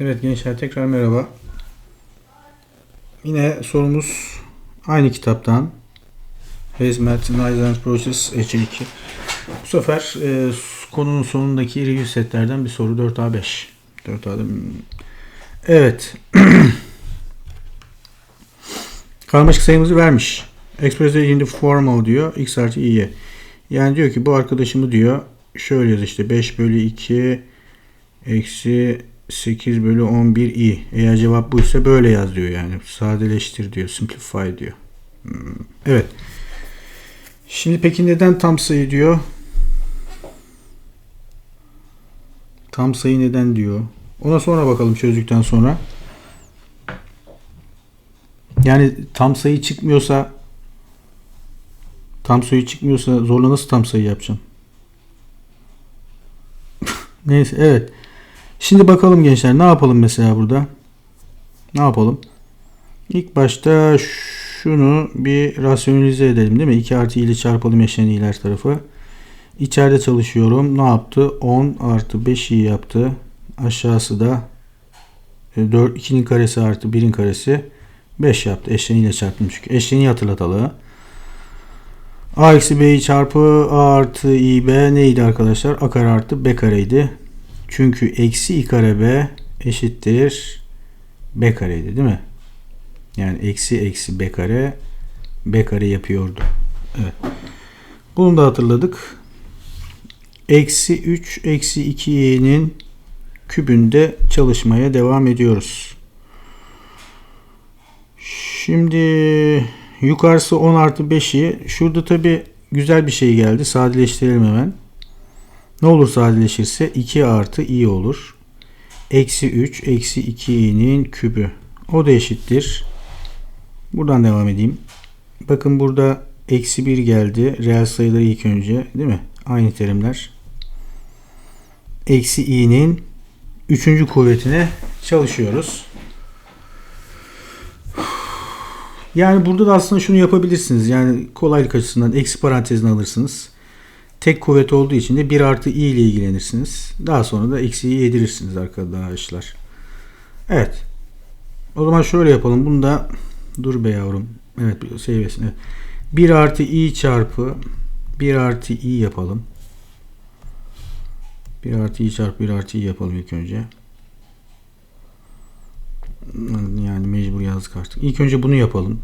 Evet gençler tekrar merhaba. Yine sorumuz aynı kitaptan. Hazmat Nice Process H2. Bu sefer e, konunun sonundaki review setlerden bir soru 4A5. 4A'da Evet. Karmaşık sayımızı vermiş. Express in the form of diyor. X artı i'ye. Yani diyor ki bu arkadaşımı diyor şöyle yaz işte 5 bölü 2 eksi 8 bölü 11 i. Eğer cevap buysa böyle yaz diyor yani. Sadeleştir diyor. Simplify diyor. Hmm, Evet. Şimdi peki neden tam sayı diyor? Tam sayı neden diyor? Ona sonra bakalım çözdükten sonra. Yani tam sayı çıkmıyorsa tam sayı çıkmıyorsa zorla nasıl tam sayı yapacağım? Neyse evet. Şimdi bakalım gençler ne yapalım mesela burada? Ne yapalım? İlk başta şunu bir rasyonelize edelim değil mi? 2 artı ile çarpalım eşleni iler tarafı. İçeride çalışıyorum. Ne yaptı? 10 artı 5 i yaptı. Aşağısı da 4, 2'nin karesi artı 1'in karesi 5 yaptı. Eşleniyle çarptım çünkü. Eşleniği hatırlatalım. A eksi B'yi çarpı A artı i B neydi arkadaşlar? A kare artı B kareydi. Çünkü eksi i kare b eşittir b kareydi değil mi? Yani eksi eksi b kare b kare yapıyordu. Evet. Bunu da hatırladık. Eksi 3 eksi 2'nin kübünde çalışmaya devam ediyoruz. Şimdi yukarısı 10 artı 5'i şurada tabi güzel bir şey geldi. Sadeleştirelim hemen. Ne olur sadeleşirse 2 artı i olur. Eksi 3 eksi 2i'nin kübü. O da eşittir. Buradan devam edeyim. Bakın burada eksi 1 geldi. Reel sayıları ilk önce değil mi? Aynı terimler. Eksi i'nin 3. kuvvetine çalışıyoruz. Yani burada da aslında şunu yapabilirsiniz. Yani kolaylık açısından eksi parantezini alırsınız tek kuvvet olduğu için de 1 artı i ile ilgilenirsiniz. Daha sonra da eksiği yedirirsiniz arkadaşlar. Evet. O zaman şöyle yapalım. Bunu da dur be yavrum. Evet seviyesine. Evet. 1 artı i çarpı 1 artı i yapalım. 1 artı i çarpı 1 artı i yapalım ilk önce. Yani mecbur yazdık artık. İlk önce bunu yapalım.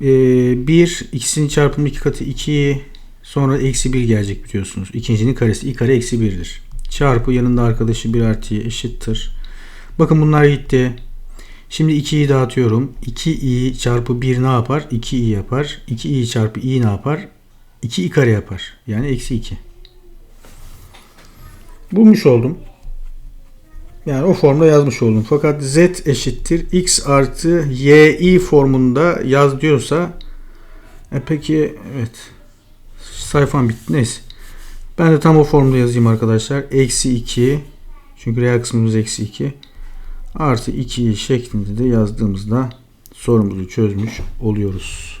Ee, 1 ikisinin çarpımı 2 katı 2 Sonra eksi 1 gelecek biliyorsunuz. İkincinin karesi i kare eksi 1'dir. Çarpı yanında arkadaşı 1 artıya eşittir. Bakın bunlar gitti. Şimdi 2'yi dağıtıyorum. 2i çarpı 1 ne yapar? 2i yapar. 2i çarpı i ne yapar? 2i kare yapar. Yani eksi 2. Bulmuş oldum. Yani o formda yazmış oldum. Fakat z eşittir x artı yi formunda yaz diyorsa e peki evet sayfam bitti. Neyse. Ben de tam o formda yazayım arkadaşlar. Eksi 2 çünkü reel kısmımız eksi 2 artı 2 şeklinde de yazdığımızda sorumuzu çözmüş oluyoruz.